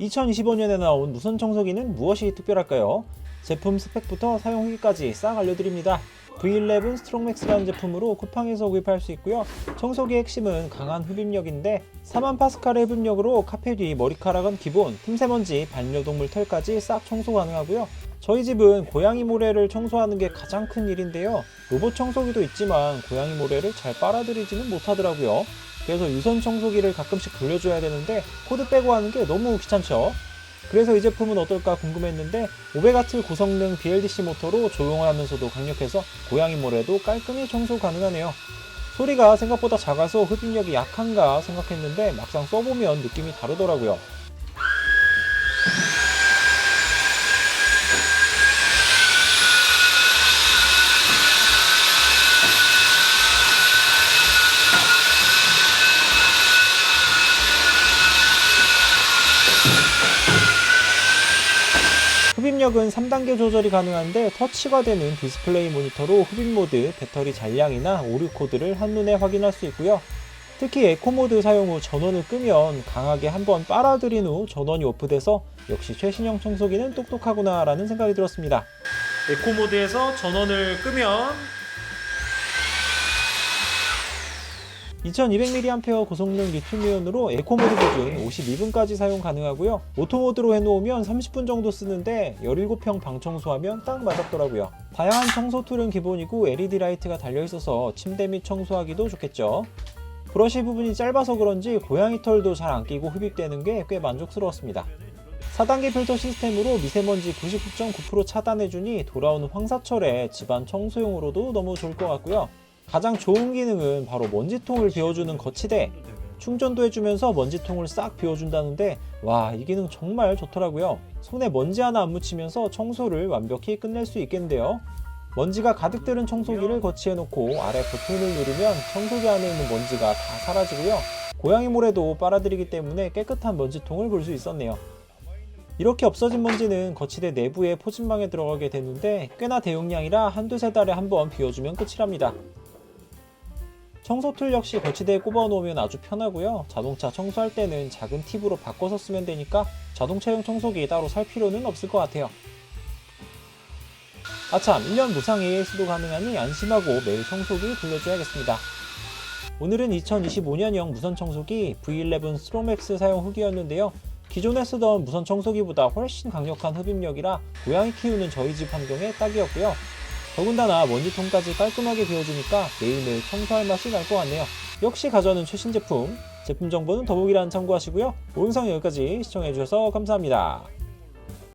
2025년에 나온 무선 청소기는 무엇이 특별할까요? 제품 스펙부터 사용 후기까지 싹 알려드립니다. V11 스트롱맥스라는 제품으로 쿠팡에서 구입할 수 있고요. 청소기의 핵심은 강한 흡입력인데 4만 파스칼의 흡입력으로 카페 뒤 머리카락은 기본, 틈새먼지, 반려동물 털까지 싹 청소 가능하고요. 저희 집은 고양이 모래를 청소하는 게 가장 큰 일인데요. 로봇 청소기도 있지만 고양이 모래를 잘 빨아들이지는 못하더라고요. 그래서 유선 청소기를 가끔씩 돌려줘야 되는데 코드 빼고 하는 게 너무 귀찮죠. 그래서 이 제품은 어떨까 궁금했는데 500W 고성능 BLDC 모터로 조용을 하면서도 강력해서 고양이 모래도 깔끔히 청소 가능하네요. 소리가 생각보다 작아서 흡입력이 약한가 생각했는데 막상 써보면 느낌이 다르더라고요. 흡입력은 3단계 조절이 가능한데 터치가 되는 디스플레이 모니터로 흡입 모드, 배터리 잔량이나 오류 코드를 한눈에 확인할 수 있고요. 특히 에코 모드 사용 후 전원을 끄면 강하게 한번 빨아들인 후 전원이 오프돼서 역시 최신형 청소기는 똑똑하구나 라는 생각이 들었습니다. 에코 모드에서 전원을 끄면 2200mAh 고성능 리튬이온으로 에코모드 기준 52분까지 사용 가능하고요. 오토모드로 해놓으면 30분 정도 쓰는데 17평 방 청소하면 딱 맞았더라고요. 다양한 청소 툴은 기본이고 LED 라이트가 달려있어서 침대 및 청소하기도 좋겠죠. 브러쉬 부분이 짧아서 그런지 고양이 털도 잘 안 끼고 흡입되는 게 꽤 만족스러웠습니다. 4단계 필터 시스템으로 미세먼지 99.9% 차단해주니 돌아오는 황사철에 집안 청소용으로도 너무 좋을 것 같고요. 가장 좋은 기능은 바로 먼지통을 비워주는 거치대. 충전도 해주면서 먼지통을 싹 비워준다는데 와 이 기능 정말 좋더라고요. 손에 먼지 하나 안 묻히면서 청소를 완벽히 끝낼 수 있겠는데요. 먼지가 가득 들은 청소기를 거치해 놓고 아래 버튼을 누르면 청소기 안에 있는 먼지가 다 사라지고요. 고양이 모래도 빨아들이기 때문에 깨끗한 먼지통을 볼 수 있었네요. 이렇게 없어진 먼지는 거치대 내부의 포진망에 들어가게 되는데 꽤나 대용량이라 한두 세 달에 한 번 비워주면 끝이랍니다. 청소 툴 역시 거치대에 꼽아 놓으면 아주 편하고요. 자동차 청소할 때는 작은 팁으로 바꿔서 쓰면 되니까 자동차용 청소기 따로 살 필요는 없을 것 같아요. 아참, 1년 무상 AS도 가능하니 안심하고 매일 청소기 돌려줘야겠습니다. 오늘은 2025년형 무선 청소기 V11 스트로맥스 사용 후기였는데요. 기존에 쓰던 무선 청소기보다 훨씬 강력한 흡입력이라 고양이 키우는 저희 집 환경에 딱이었고요. 더군다나 먼지통까지 깔끔하게 비워주니까 매일매일 청소할 맛이 날 것 같네요. 역시 가져오는 최신 제품. 제품 정보는 더보기란 참고하시고요. 오영상 여기까지 시청해주셔서 감사합니다.